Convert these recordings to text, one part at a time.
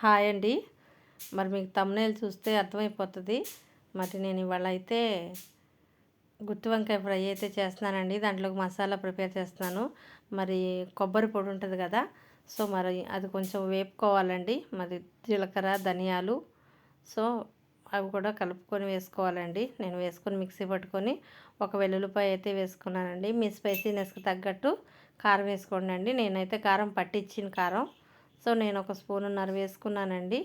Hi అండి. మరి మీకు తమ్నేలు చూస్తే అర్థమైపోతుంది. మరి నేను ఇవాళ అయితే గుత్తి వంకాయ ఫ్రై అయితే చేస్తున్నానండి. దాంట్లోకి మసాలా ప్రిపేర్ చేస్తున్నాను. మరి కొబ్బరి పొడి ఉంటుంది కదా సో మరి అది కొంచెం వేపుకోవాలండి. మరి జీలకర్ర ధనియాలు సో అవి కూడా కలుపుకొని వేసుకోవాలండి. నేను వేసుకొని మిక్సీ పట్టుకొని ఒక వెల్లుల్లిపాయ అయితే వేసుకున్నానండి. మీ స్పైసీనెస్కి తగ్గట్టు కారం వేసుకోండి అండి నేనైతే కారం పట్టించిన కారం. సో నేను ఒక స్పూన్నర వేసుకున్నానండి.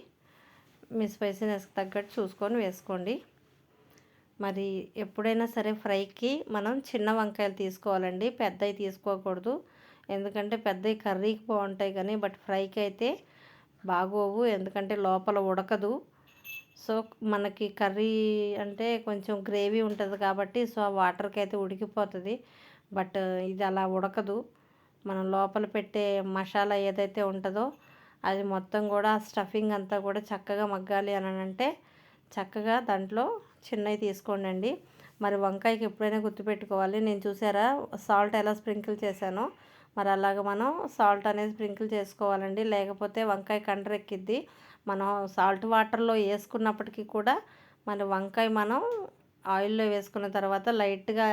మీ స్పైసీనెస్ తగ్గట్టు చూసుకొని వేసుకోండి. మరి ఎప్పుడైనా సరే ఫ్రైకి మనం చిన్న వంకాయలు తీసుకోవాలండి. పెద్దవి తీసుకోకూడదు. ఎందుకంటే పెద్దవి కర్రీకి బాగుంటాయి కానీ బట్ ఫ్రైకి అయితే బాగోవు. ఎందుకంటే లోపల ఉడకదు. సో మనకి కర్రీ అంటే కొంచెం గ్రేవీ ఉంటుంది కాబట్టి సో ఆ వాటర్కి అయితే ఉడికిపోతుంది. బట్ ఇది అలా ఉడకదు. మనం లోపల పెట్టే మసాలా ఏదైతే ఉంటుందో అది మొత్తం కూడా స్టఫింగ్ అంతా కూడా చక్కగా మగ్గాలి అని అంటే చక్కగా దాంట్లో చిన్నవి తీసుకోండి అండి మరి వంకాయకి ఎప్పుడైనా గుర్తుపెట్టుకోవాలి. నేను చూసారా? సాల్ట్ ఎలా స్ప్రింకిల్ చేశానో. మరి అలాగ మనం సాల్ట్ అనేది స్ప్రింకిల్ చేసుకోవాలండి. లేకపోతే వంకాయ కండరెక్కిద్ది. మనం సాల్ట్ వాటర్లో వేసుకున్నప్పటికీ కూడా మరి వంకాయ మనం ఆయిల్లో వేసుకున్న తర్వాత లైట్గా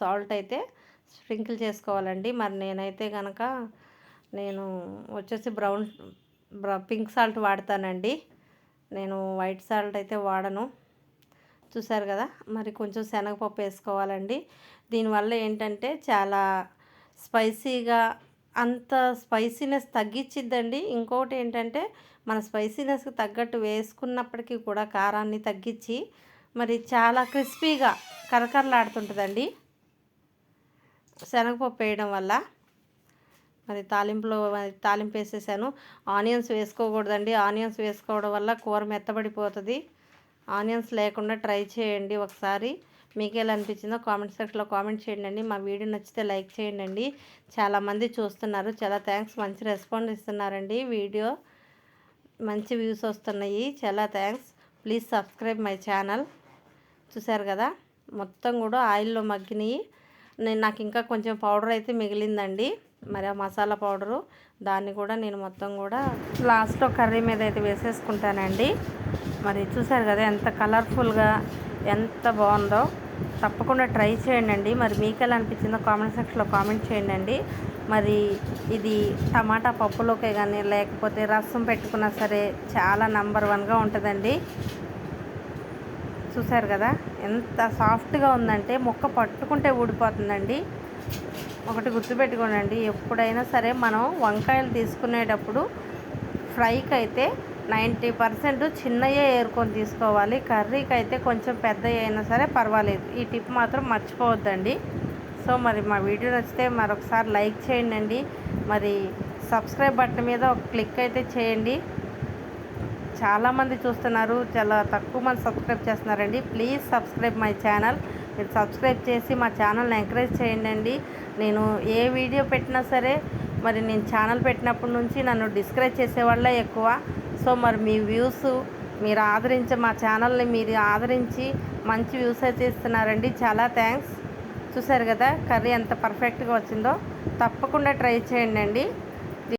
సాల్ట్ అయితే స్ప్రింకిల్ చేసుకోవాలండి. మరి నేనైతే కనుక నేను వచ్చేసి బ్రౌన్ పింక్ సాల్ట్ వాడతానండి. నేను వైట్ సాల్ట్ అయితే వాడను. చూసారు కదా మరి కొంచెం శనగపప్పు వేసుకోవాలండి. దీనివల్ల ఏంటంటే చాలా స్పైసీగా అంత స్పైసీనెస్ తగ్గించిద్దండి ఇంకొకటి ఏంటంటే మన స్పైసీనెస్కి తగ్గట్టు వేసుకున్నప్పటికీ కూడా కారాన్ని తగ్గించి మరి చాలా క్రిస్పీగా కరకరలాడుతుంటుందండి. శనగపప్పు వేయడం వల్ల మరి తాలింపులో తాలింపు వేసేసాను. ఆనియన్స్ వేసుకోకూడదండి. ఆనియన్స్ వేసుకోవడం వల్ల కూర మెత్తబడిపోతుంది. ఆనియన్స్ లేకుండా ట్రై చేయండి ఒకసారి. మీకు ఎలా అనిపించిందో కామెంట్ సెక్షన్లో కామెంట్ చేయండి అండి మా వీడియో నచ్చితే లైక్ చేయండి అండి చాలామంది చూస్తున్నారు. చాలా థ్యాంక్స్ మంచి రెస్పాన్స్ ఇస్తున్నారండి వీడియో. మంచి వ్యూస్ వస్తున్నాయి. చాలా thanks please subscribe my channel. చూసారు కదా? మొత్తం కూడా ఆయిల్లో మగ్గినాయి. నేను నాకు ఇంకా కొంచెం పౌడర్ అయితే మిగిలిందండి. మరి ఆ మసాలా పౌడరు దాన్ని కూడా నేను మొత్తం కూడా లాస్ట్లో కర్రీ మీద అయితే వేసేసుకుంటానండి. మరి చూసారు కదా ఎంత కలర్ఫుల్గా ఎంత బాగుందో. తప్పకుండా ట్రై చేయండి మరి మీకు ఎలా అనిపించిందో కామెంట్ సెక్షన్లో కామెంట్ చేయండి మరి ఇది టమాటా పప్పులోకే కానీ లేకపోతే రసం పెట్టుకున్నా సరే చాలా నంబర్ వన్గా ఉంటుందండి. చూసారు కదా ఎంత సాఫ్ట్గా ఉందంటే మొక్క పట్టుకుంటే ఊడిపోతుందండి. ఒకటి గుర్తుపెట్టుకోనండి. ఎప్పుడైనా సరే మనం వంకాయలు తీసుకునేటప్పుడు ఫ్రైకి అయితే నైంటీ పర్సెంట్ చిన్నయే ఏరుకొని తీసుకోవాలి. కర్రీకి అయితే కొంచెం పెద్ద అయినా సరే పర్వాలేదు. ఈ టిప్ మాత్రం మర్చిపోవద్దండి. సో మరి మా వీడియో నచ్చితే మరొకసారి లైక్ చేయండి మరి సబ్స్క్రైబ్ బటన్ మీద ఒక క్లిక్ అయితే చేయండి. చాలామంది చూస్తున్నారు చాలా తక్కువ మంది సబ్స్క్రైబ్ చేస్తున్నారండి. Please subscribe my channel. మీరు సబ్స్క్రైబ్ చేసి మా ఛానల్ని ఎంకరేజ్ చేయండి నేను ఏ వీడియో పెట్టినా సరే మరి నేను ఛానల్ పెట్టినప్పటి నుంచి నన్ను డిస్కరేజ్ చేసేవాళ్ళే ఎక్కువ. సో మరి మీ వ్యూస్ మీరు ఆదరించి మా ఛానల్ని మీరు ఆదరించి మంచి వ్యూస్ అయితే ఇస్తున్నారండి. చాలా థ్యాంక్స్. చూసారు కదా కర్రీ ఎంత పర్ఫెక్ట్గా వచ్చిందో. తప్పకుండా ట్రై చేయండి అండి